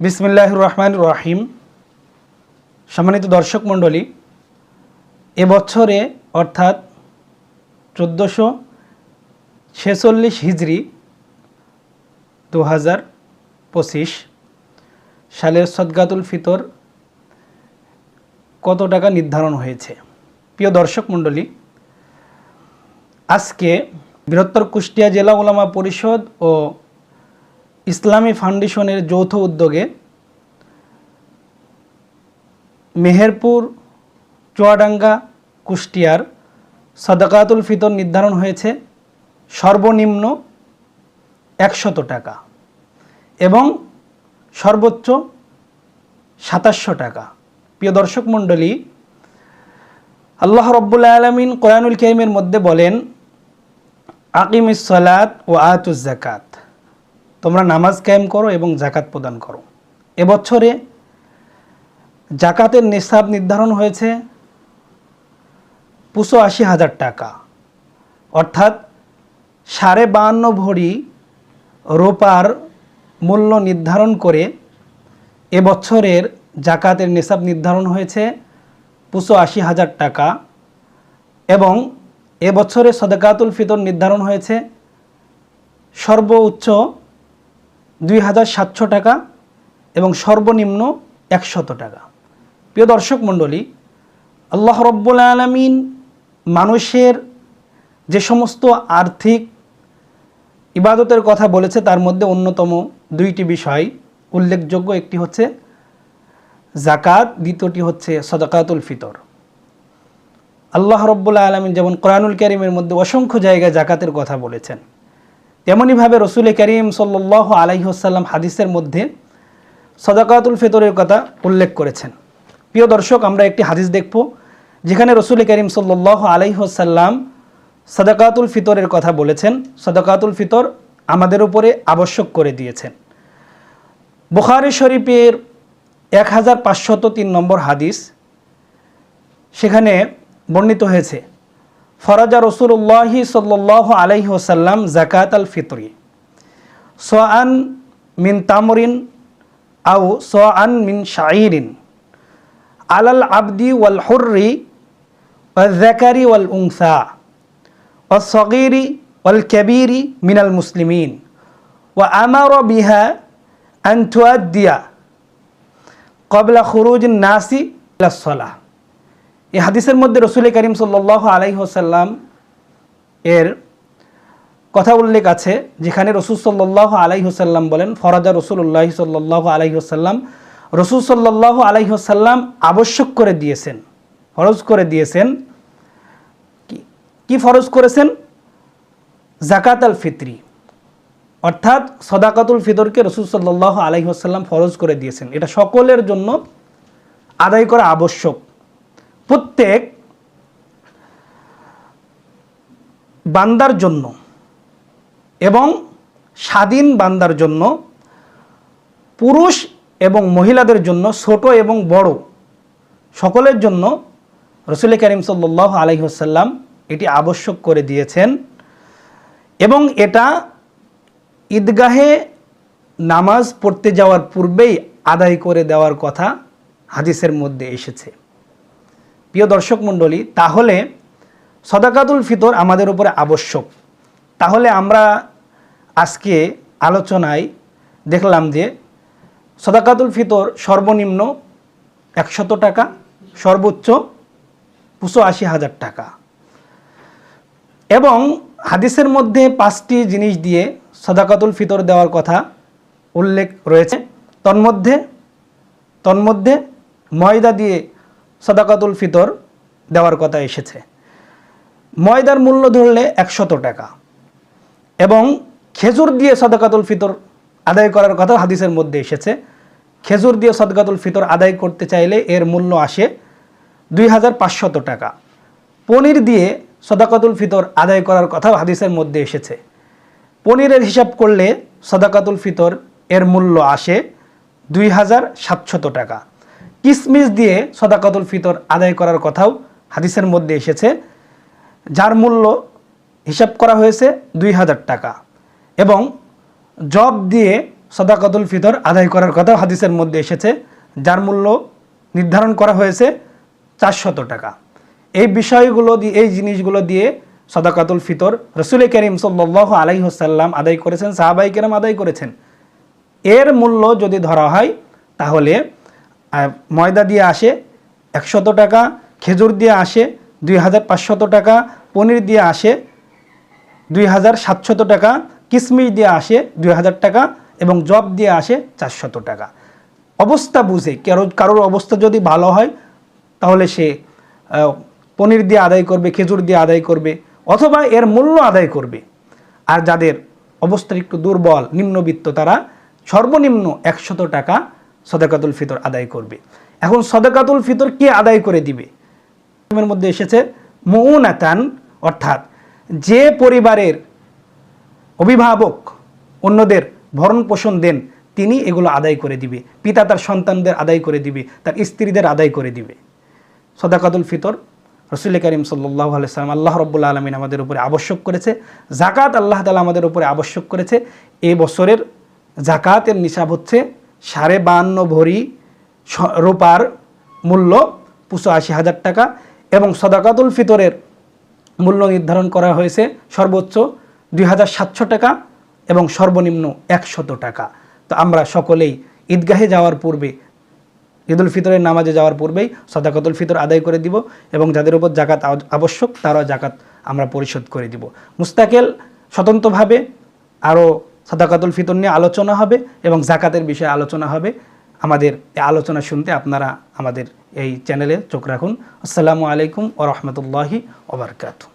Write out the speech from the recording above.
বিসমিল্লাহ রহমান রহিম সম্মানিত দর্শক মণ্ডলী, এবছরে অর্থাৎ চোদ্দোশো ছেচল্লিশ হিজড়ি দু হাজার পঁচিশ সালের সদগাতুল ফিতর কত টাকা নির্ধারণ হয়েছে? প্রিয় দর্শক মণ্ডলী, আজকে বৃহত্তর কুষ্টিয়া জেলা ওলামা পরিষদ ও ইসলামী ফাউন্ডেশনের যৌথ উদ্যোগে মেহেরপুর, চুয়াডাঙ্গা, কুষ্টিয়ার সদাকাতুল ফিতর নির্ধারণ হয়েছে সর্বনিম্ন একশত টাকা এবং সর্বোচ্চ সাতাশশো টাকা। প্রিয় দর্শক মণ্ডলী, আল্লাহ রব্বুল আলমিন কোরআনুল করিমের মধ্যে বলেন আকিম সালাত ও আতুজ জাকাত তোমরা নামাজ কায়েম করো এবং জাকাত প্রদান করো। এবছরে জাকাতের নিসাব নির্ধারণ হয়েছে পুষো আশি হাজার টাকা। অর্থাৎ সাড়ে বাহান্ন ভরি রোপার মূল্য নির্ধারণ করে এবছরের জাকাতের নিসাব নির্ধারণ হয়েছে পুষো আশি হাজার টাকা এবং এবছরে সদকাতুল ফিতর নির্ধারণ হয়েছে সর্বোচ্চ দুই হাজার সাতশো টাকা এবং সর্বনিম্ন একশত টাকা। প্রিয় দর্শক মণ্ডলী, আল্লাহ রব্বুল আলমিন মানুষের যে সমস্ত আর্থিক ইবাদতের কথা বলেছে, তার মধ্যে অন্যতম দুইটি বিষয় উল্লেখযোগ্য। একটি হচ্ছে জাকাত দ্বিতীয়টি হচ্ছে সদাকাতুল ফিতর। আল্লাহ রব্বুল্লা আলমিন যেমন কোরআনুল করিমের মধ্যে অসংখ্য জায়গায় জাকাতের কথা বলেছেন। তেমনইভাবে রসুল করিম সাল্লাহ আলাইহসাল্লাম হাদিসের মধ্যে সদাকাতুল ফিতরের কথা উল্লেখ করেছেন। প্রিয় দর্শক, আমরা একটি হাদিস দেখব, যেখানে রসুল করিম সাল্লাহ আলাইহসাল্লাম সদাকাতুল ফিতরের কথা বলেছেন। সদাকাতুল ফিতর আমাদের উপরে আবশ্যক করে দিয়েছেন। বুখারি শরীফের এক হাজার পাঁচশত তিন নম্বর হাদিস সেখানে বর্ণিত হয়েছে ফরাজা রসুল্লাহি সাল্লাহ আলাইহি ওসাল্লাম জাকাত আল ফিতরি। সোয়ান মিন তামরিন আউ সোয়ান মিন শাইরিন আলাল আবদি ওয়াল হুর্রি ওয়াজাকারি ওয়াল উংসা ওয়াসগিরি ওয়াল কবিরি মিনাল মুসলিমিন। ওয়া আমার বিহা আন তুয়াদ্দিয়া কবলা খুরুজ নাসি সলাহ। এই হাদিসের মধ্যে রসুল করিম সাল্লাহ আলাইহসাল্লাম এর কথা উল্লেখ আছে, যেখানে রসুল সাল্লাহ আলাইহসাল্লাম বলেন, ফরাজা রসুল্লাহ সাল্লাহ আলাইহসাল্লাম রসুল সাল্লাহ আলাইহসাল্লাম আবশ্যক করে দিয়েছেন, ফরজ করে দিয়েছেন। কি ফরজ করেছেন? জাকাত আল ফিতরি। অর্থাৎ সদাকাতুল ফিতরকে রসুল সাল্লাহ আলাইহসাল্লাম ফরজ করে দিয়েছেন। এটা সকলের জন্য আদায় করা আবশ্যক। প্রত্যেক বান্দার জন্য এবং স্বাধীন বান্দার জন্য, পুরুষ এবং মহিলাদের জন্য, ছোট এবং বড়, সকলের জন্য রসুল করিম সাল্লাহ আলহিহসাল্লাম এটি আবশ্যক করে দিয়েছেন এবং এটা ঈদগাহে নামাজ পড়তে যাওয়ার পূর্বেই আদায় করে দেওয়ার কথা হাদিসের মধ্যে এসেছে। প্রিয় দর্শক মণ্ডলী, তাহলে সদাকাতুল ফিতর আমাদের উপরে আবশ্যক। তাহলে আমরা আজকে আলোচনায় দেখলাম যে সদাকাতুল ফিতর সর্বনিম্ন একশত টাকা, সর্বোচ্চ পুষো আশি হাজার টাকা। এবং হাদিসের মধ্যে পাঁচটি জিনিস দিয়ে সদাকাতুল ফিতর দেওয়ার কথা উল্লেখ রয়েছে। তন্মধ্যে তন্মধ্যে ময়দা দিয়ে সদাকাতুল ফিতর দেওয়ার কথা এসেছে। ময়দার মূল্য ধরলে একশত টাকা এবং খেজুর দিয়ে সদাকাতুল ফিতর আদায় করার কথা হাদিসের মধ্যে এসেছে। খেজুর দিয়ে সদকাতুল ফিতর আদায় করতে চাইলে এর মূল্য আসে দুই হাজার পাঁচশত টাকা। পনির দিয়ে সদাকাতুল ফিতর আদায় করার কথা হাদিসের মধ্যে এসেছে। পনিরের হিসাব করলে সদাকাতুল ফিতর এর মূল্য আসে দুই হাজার সাতশত টাকা। কিসমিস দিয়ে সদাকাতুল ফিতর আদায় করার কথাও হাদিসের মধ্যে এসেছে, যার মূল্য হিসাব করা হয়েছে দুই হাজার টাকা। এবং জব দিয়ে সদাকাতুল ফিতর আদায় করার কথাও হাদিসের মধ্যে এসেছে, যার মূল্য নির্ধারণ করা হয়েছে চারশত টাকা। এই বিষয়গুলো দিয়ে এই জিনিসগুলো দিয়ে সদাকাতুল ফিতর রসুল করিম সাল্লাহ আলাইহসাল্লাম আদায় করেছেন, সাহাবাই কেরাম আদায় করেছেন। এর মূল্য যদি ধরা হয়, তাহলে ময়দা দিয়ে আসে একশত টাকা, খেজুর দিয়ে আসে দুই হাজার পাঁচশত টাকা, পনির দিয়ে আসে দুই হাজার সাতশত টাকা কিশমিশ দিয়ে আসে দুই হাজার টাকা এবং জব দিয়ে আসে চারশত টাকা। অবস্থা বুঝে, কারও, কারোর অবস্থা যদি ভালো হয়, তাহলে সে পনির দিয়ে আদায় করবে, খেজুর দিয়ে আদায় করবে, অথবা এর মূল্য আদায় করবে। আর যাদের অবস্থা একটু দুর্বল, নিম্নবিত্ত, তারা সর্বনিম্ন একশত টাকা সদাকাতুল ফিতর আদায় করবে। এখন সদাকাতুল ফিতর কে আদায় করে দিবে? মধ্যে এসেছে মৌনাতান অর্থাৎ যে পরিবারের অভিভাবক অন্যদের ভরণ পোষণ দেন, তিনি এগুলো আদায় করে দিবে। পিতা তার সন্তানদের আদায় করে দিবে, তার স্ত্রীদের আদায় করে দিবে। সদাকাতুল ফিতর রসুল করিম সাল্লাহ আলাইসালাম আল্লাহ রব্বুল্লা আলমিন আমাদের উপরে আবশ্যক করেছে। জাকাত আল্লাহ তালা আমাদের উপরে আবশ্যক করেছে। এ বছরের জাকাতের নিসাব হচ্ছে সাড়ে বাহান্ন ভরি রূপার মূল্য পুষো আশি হাজার টাকা এবং সদাকাতুল ফিতরের মূল্য নির্ধারণ করা হয়েছে সর্বোচ্চ দুই হাজার সাতশো টাকা এবং সর্বনিম্ন একশত টাকা। তো আমরা সকলেই ঈদগাহে যাওয়ার পূর্বে, ঈদুল ফিতরের নামাজে যাওয়ার পূর্বেই সদাকতুল ফিতর আদায় করে দিব এবং যাদের উপর জাকাত আব- আবশ্যক তারাও জাকাত আমরা পরিশোধ করে দিব। মুস্তাকেল স্বতন্ত্রভাবে আরও সদাকাতুল ফিতর নিয়ে আলোচনা হবে এবং জাকাতের বিষয়ে আলোচনা হবে। আমাদের আলোচনা শুনতে আপনারা আমাদের এই চ্যানেলে চোখ রাখুন। আসসালামু আলাইকুম ও রহমতুল্লাহি ওবরকাতু